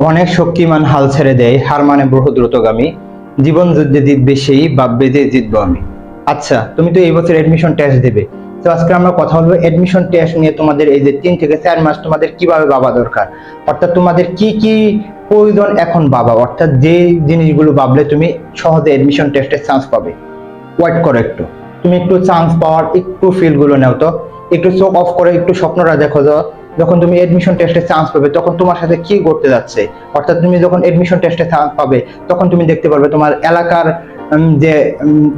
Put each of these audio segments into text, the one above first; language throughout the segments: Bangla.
অনেক শক্তিমান হাল ছেড়ে দেয়, হার মানে বহু দ্রুতগামী জীবন যুদ্ধে জিতবে সেই, ভাববে যে জিতবো আমি। আচ্ছা তুমি তো এই বছর এডমিশন টেস্ট দেবে। তো আজকে আমরা কথা বলব এডমিশন টেস্ট নিয়ে তোমাদের এই যে তিন থেকে চার মাস তোমাদের কীভাবে ভাবা দরকার? অর্থাৎ তোমাদের কি কি প্রয়োজন এখন ভাবা? অর্থাৎ যে জিনিসগুলো ভাবলে তুমি সহজে এডমিশন টেস্টের চান্স পাবে। ওয়েট করো একটু। তুমি একটু চান্স পাওয়ার একটু ফিলগুলো নাও তো। একটু চোখ অফ করে, একটু স্বপ্নটা দেখো তো যখন তুমি এডমিশন টেস্টে চান্স পাবে, তখন তোমার সাথে কি করতে যাচ্ছে? অর্থাৎ তুমি যখন এডমিশন টেস্টে চান্স পাবে, তখন তুমি দেখতে পারবে তোমার এলাকার যে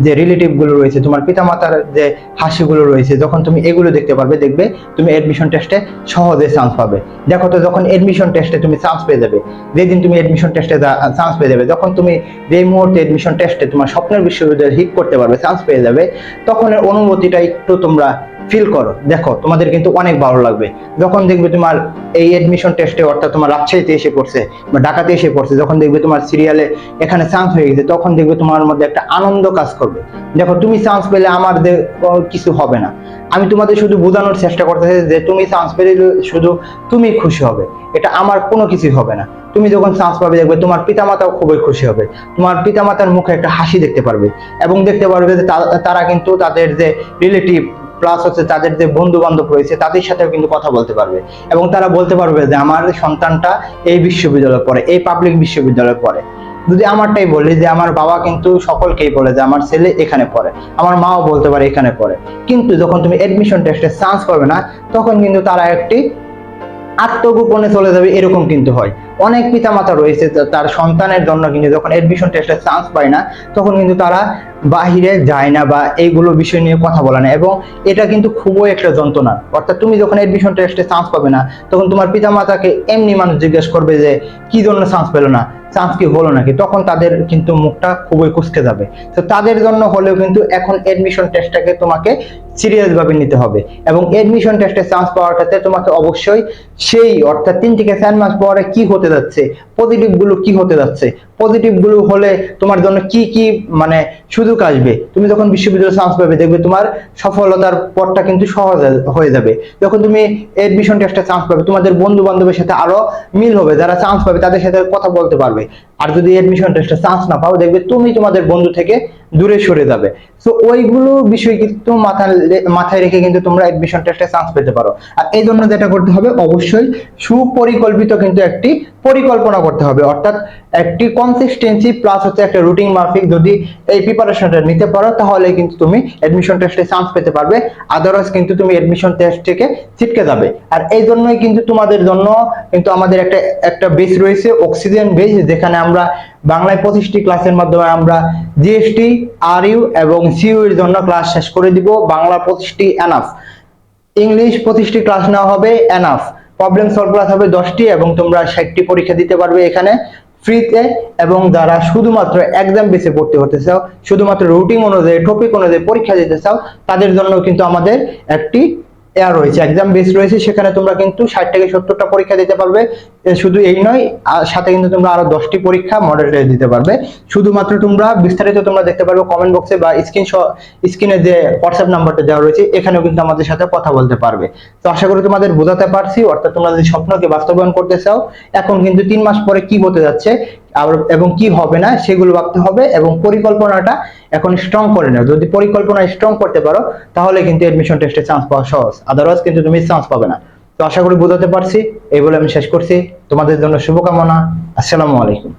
যে রিলেটিভগুলো রয়েছে, তোমার পিতামাতার যে হাসিগুলো রয়েছে, যখন তুমি এগুলো দেখতে পারবে, দেখবে তুমি এডমিশন টেস্টে সহজে চান্স পাবে। দেখো তো, যখন এডমিশন টেস্টে তুমি চান্স পেয়ে যাবে, যেদিন তুমি এডমিশন টেস্টে চান্স পেয়ে যাবে, যখন তুমি যে মুহূর্তে এডমিশন টেস্টে তোমার স্বপ্নের বিশ্ববিদ্যালয়ে হিট করতে পারবে চান্স পেয়ে যাবে তখন এর অনুভূতিটা একটু তোমরা ফিল করো। দেখো, তোমাদের কিন্তু অনেক ভালো লাগবে। যখন দেখবে তোমার এই এডমিশন টেস্টে অর্থাৎ তোমার রাজশাহীতে এসে পড়ছে বা ঢাকাতে এসে পড়ছে, যখন দেখবে তোমার সিরিয়ালে এখানে চান্স হয়ে গেছে, তখন দেখবে তোমার মধ্যে একটা আনন্দ কাজ করবে। দেখো, তুমি চান্স পেলে আমার কিছু হবে না। আমি তোমাদের শুধু বোঝানোর চেষ্টা করতেছি যে তুমি চান্স পেলে শুধু তুমি খুশি হবে। এটা আমার কোনো কিছুই হবে না। তুমি যখন চান্স পাবে, দেখবে তোমার পিতামাতাও খুবই খুশি হবে। তোমার পিতামাতার মুখে একটা হাসি দেখতে পারবে এবং দেখতে পারবে যে তারা কিন্তু তাদের যে রিলেটিভ প্লাস হচ্ছে তাদের যে বন্ধু বান্ধব রয়েছে, তাদের সাথেও কিন্তু কথা বলতে পারবে। এবং তারা বলতে পারবে যে, আমার সন্তানটা এই বিশ্ববিদ্যালয়ে পড়ে, এই পাবলিক বিশ্ববিদ্যালয়ে পড়ে। যদি আমারটাই বলি যে, আমার বাবা কিন্তু সকলকেই বলে যে, আমার ছেলে এখানে পড়ে, আমার মাও বলতে পারে এখানে পড়ে। কিন্তু যখন তুমি এডমিশন টেস্টে চান্স পাবে না, তখন কিন্তু তারা একটি আত্মগোপনে চলে যাবে, এরকম কিন্তু হয়। অনেক পিতামাতা রয়েছে তার সন্তানের জন্য কিন্তু যখন এডমিশন টেস্টে চান্স পায় না, তখন কিন্তু তারা বাহিরে যায় না বা এইগুলো বিষয় নিয়ে কথা বলে না এবং এটা কিন্তু খুবই একটা যন্ত্রণা। অর্থাৎ তুমি যখন এডমিশন টেস্টে চান্স পাবে না, তখন তোমার পিতামাতাকে এমনি মানুষ জিজ্ঞেস করবে যে, কি জন্য চান্স পেল না? চান্স কি হলো নাকি? তখন তাদের কিন্তু মুখটা খুবই কুচকে যাবে। তো তাদের জন্য হলেও কিন্তু এখন এডমিশন টেস্টটাকে তোমাকে সিরিয়াস ভাবে নিতে হবে এবং এডমিশন টেস্টে চান্স পাওয়ার ক্ষেত্রে তোমাকে অবশ্যই সেই, অর্থাৎ তিন থেকে চার মাস পরে কি হতে যাচ্ছে পজিটিভগুলো কি হতে যাচ্ছে? পজিটিভগুলো হলে তোমার জন্য কি কি মানে সুযোগ আসবে? তুমি যখন বিশ্ববিদ্যালয়ে চান্স পাবে, দেখবে তোমার সফলতার পথটা কিন্তু সহজ হয়ে যাবে। যখন তুমি এডমিশন টেস্টে চান্স পাবে, তোমাদের বন্ধু বান্ধবের সাথে আরও মিল হবে, যারা চান্স পাবে, তাদের সাথে কথা বলতে পারবে। আর যদি এডমিশন টেস্টে চান্স না পাও, দেখবে তুমি তোমাদের বন্ধু থেকে দূরে সরে যাবে। তো ওইগুলো বিষয় কিন্তু মাথায় মাথায় রেখে কিন্তু তোমরা এডমিশন টেস্টে চান্স পেতে পারো। আর এই জন্য যেটা করতে হবে, অবশ্যই সুপরিকল্পিত কিন্তু একটি পরিকল্পনা করতে হবে। অর্থাৎ একটি কনসিস্টেন্সি প্লাস হচ্ছে একটা রুটিন মাফিক যদি এই প্রিপারেশনটা নিতে পারো, তাহলে কিন্তু তুমি এডমিশন টেস্টে চান্স পেতে পারবে। আদারওয়াইজ কিন্তু তুমি এডমিশন টেস্ট থেকে ছিটকে যাবে। আর এই জন্যই কিন্তু তোমাদের জন্য কিন্তু আমাদের একটা একটা বেস রয়েছে অক্সিজেন বেস যেখানে আমরা বাংলায় পঁচিশটি ক্লাসের মাধ্যমে আমরা জিএসটি আর ইউ এবং সিইউ এর জন্য ক্লাস শেষ করে দিব। বাংলা পঁচিশটি এনাফ ইংলিশ পঁচিশটি ক্লাস নেওয়া হবে এনাফ প্রবলেম সলভ ক্লাস হবে দশটি এবং তোমরা ষাটটি পরীক্ষা দিতে পারবে এখানে। ফ্রিতে এবং যারা শুধুমাত্র এক্সাম বেসে পড়তে হতে চাও, শুধুমাত্র রুটিন অনুযায়ী টপিক অনুযায়ী পরীক্ষা দিতে চাও, তাদের জন্য কিন্তু আমাদের একটি এয়ার রয়েছে। এক্সাম বেস রয়েছে, সেখানে তোমরা কিন্তু ষাট থেকে সত্তরটা পরীক্ষা দিতে পারবে। শুধু এই নয় সাথে কিন্তু তোমরা আরও দশটি পরীক্ষা মডেল দিতে পারবে। শুধুমাত্র তোমরা বিস্তারিত তোমরা দেখতে পারবে কমেন্ট বক্সে বা স্ক্রিন স্ক্রিনে যে হোয়াটসঅ্যাপ নাম্বারটা দেওয়া রয়েছে, এখানেও কিন্তু আমাদের সাথে কথা বলতে পারবে। তো আশা করি তোমাদের বোঝাতে পারছি, অর্থাৎ তোমরা যদি স্বপ্নকে বাস্তবায়ন করতে চাও, এখন কিন্তু তিন মাস পরে কি হতে যাচ্ছে এবং কি হবে না সেগুলো ভাবতে হবে এবং পরিকল্পনাটা এখন স্ট্রং করে নাও। যদি পরিকল্পনা স্ট্রং করতে পারো, তাহলে কিন্তু এডমিশন টেস্টে চান্স পাওয়া সহজ। আদারওয়াইজ কিন্তু তুমি চান্স পাবে না। তো আশা করি বোঝাতে পারছি, এই বলে আমি শেষ করছি। তোমাদের জন্য শুভকামনা। আসসালামু আলাইকুম।